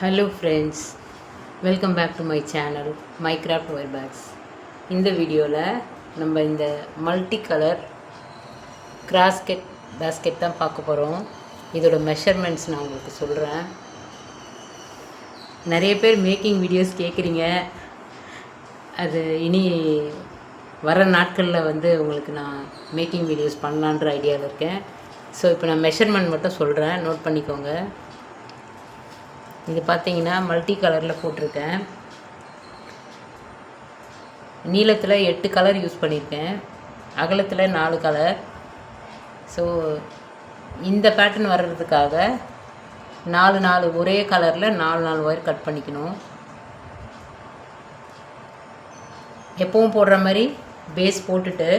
Hello friends welcome back to my channel Mycroft wire bags இந்த வீடியோவில் நம்ம இந்த மல்டி கலர் கிராஸ்கெட் பேஸ்கெட் தான் பார்க்க போகிறோம் இதோட மெஷர்மெண்ட்ஸ் நான் உங்களுக்கு சொல்கிறேன் நிறைய பேர் மேக்கிங் வீடியோஸ் கேட்குறீங்க அது இனி வர நாட்களில் வந்து உங்களுக்கு நான் மேக்கிங் வீடியோஸ் பண்ணலான்ற ஐடியாவில் இருக்கேன். ஸோ இப்போ நான் மெஷர்மெண்ட் மட்டும் சொல்கிறேன் நோட் பண்ணிக்கோங்க. இது பார்த்தீங்கன்னா மல்டி கலரில் போட்டிருக்கேன். நீளத்தில் எட்டு கலர் யூஸ் பண்ணியிருக்கேன். அகலத்தில் நாலு கலர். ஸோ இந்த பேட்டர்ன் வர்றதுக்காக நாலு நாலு ஒரே கலரில் நாலு நாலு ஒயர் கட் பண்ணிக்கணும். எப்பவும் போடுற மாதிரி பேஸ் போட்டுட்டு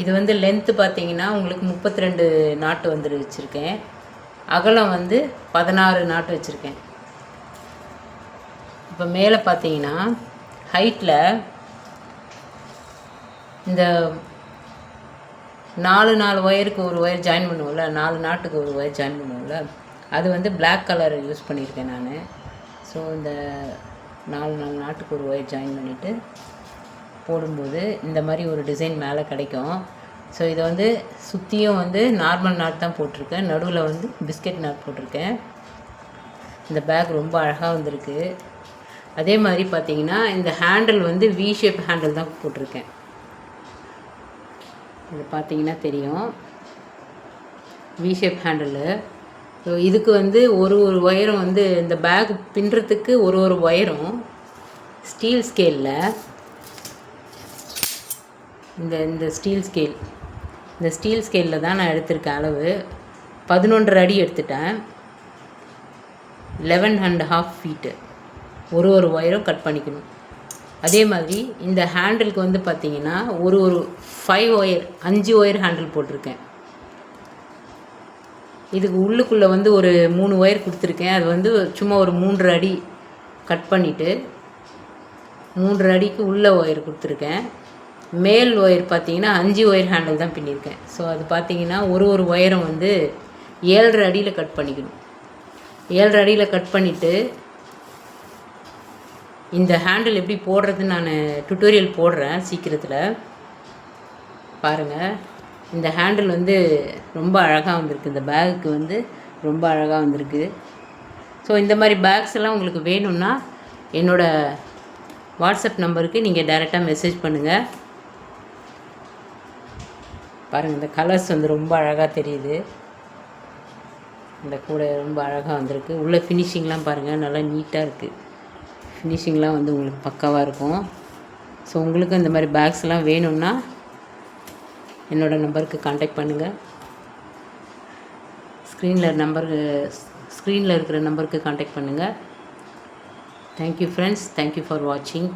இது வந்து லென்த்து பார்த்தீங்கன்னா உங்களுக்கு முப்பத்தி ரெண்டு நாட்டு வந்து வச்சுருக்கேன். அகலம் வந்து பதினாறு நாட்டு வச்சுருக்கேன். இப்போ மேலே பார்த்தீங்கன்னா ஹைட்டில் இந்த நாலு நாலு ஒயருக்கு ஒரு ஒயர் ஜாயின் பண்ணுவோம்ல நாலு நாட்டுக்கு ஒரு ஒயர் ஜாயின் பண்ணுவோம்ல அது வந்து பிளாக் கலர் யூஸ் பண்ணியிருக்கேன் நான். ஸோ இந்த நாலு நாலு நாட்டுக்கு ஒரு ஒயர் ஜாயின் பண்ணிவிட்டு போடும்போது இந்த மாதிரி ஒரு டிசைன் மேலே கிடைக்கும். ஸோ இதை வந்து சுற்றியும் வந்து நார்மல் நாட் தான் போட்டிருக்கேன். நடுவில் வந்து பிஸ்கெட் நாட் போட்டிருக்கேன். இந்த பேக் ரொம்ப அழகாக வந்திருக்கு. அதே மாதிரி பார்த்தீங்கன்னா இந்த ஹேண்டில் வந்து வி ஷேப் ஹேண்டில் தான் போட்டிருக்கேன். இது பார்த்தீங்கன்னா தெரியும். வி ஷேப் ஹேண்டிலு ஸோ இதுக்கு வந்து ஒரு ஒரு ஒயரும் வந்து இந்த பேக் பின்னுறதுக்கு ஒரு ஒரு ஒயரும் ஸ்டீல் ஸ்கேலில் இந்த இந்த ஸ்டீல் ஸ்கேல் இந்த ஸ்டீல் ஸ்கேலில் தான் நான் எடுத்திருக்கேன் அளவு. பதினொன்றரை அடி எடுத்துட்டேன். லெவன் அண்ட் ஹாஃப் ஃபீட்டு ஒரு ஒரு ஒயரும் கட் பண்ணிக்கணும். அதே மாதிரி இந்த ஹேண்டிலுக்கு வந்து பார்த்தீங்கன்னா ஒரு ஒரு ஃபைவ் ஒயர் அஞ்சு ஒயர் ஹேண்டில் போட்டிருக்கேன். இதுக்கு உள்ளுக்குள்ளே வந்து ஒரு மூணு ஒயர் கொடுத்துருக்கேன். அது வந்து சும்மா ஒரு மூன்றரை அடி கட் பண்ணிவிட்டு மூன்றரை அடிக்கு உள்ள ஒயர் கொடுத்துருக்கேன். மேல் ஒயர் பார்த்தீங்கன்னா அஞ்சு ஒயர் ஹேண்டில் தான் பின்னியிருக்கேன் ஸோ அது பார்த்தீங்கன்னா ஒரு ஒரு ஒயரும் வந்து ஏழரை அடியில் கட் பண்ணிக்கணும். ஏழரை அடியில் கட் பண்ணிவிட்டு இந்த ஹேண்டில் எப்படி போடுறதுன்னு நான் டுட்டோரியல் போடுறேன் சீக்கிரத்தில். பாருங்கள் இந்த ஹேண்டில் வந்து ரொம்ப அழகாக வந்திருக்கு. இந்த பேகுக்கு வந்து ரொம்ப அழகாக வந்திருக்கு. ஸோ இந்த மாதிரி பேக்ஸ் எல்லாம் உங்களுக்கு வேணும்னா என்னோடய வாட்ஸ்அப் நம்பருக்கு நீங்கள் டைரெக்டாக மெசேஜ் பண்ணுங்கள் பாருங்கள் இந்த கலர்ஸ் வந்து ரொம்ப அழகாக தெரியுது. இந்த கூடை ரொம்ப அழகாக வந்திருக்கு. உள்ளே ஃபினிஷிங்லாம் பாருங்கள் நல்லா நீட்டாக இருக்குது ஃபினிஷிங்லாம் வந்து உங்களுக்கு பக்காவாக இருக்கும். ஸோ உங்களுக்கு இந்த மாதிரி பேக்ஸ்லாம் வேணும்னா என்னோடய நம்பருக்கு காண்டாக்ட் பண்ணுங்கள் ஸ்க்ரீனில் நம்பர் ஸ்க்ரீனில் இருக்கிற நம்பருக்கு காண்டாக்ட் பண்ணுங்கள் தேங்க்யூ ஃப்ரெண்ட்ஸ் தேங்க்யூ ஃபார் வாட்சிங்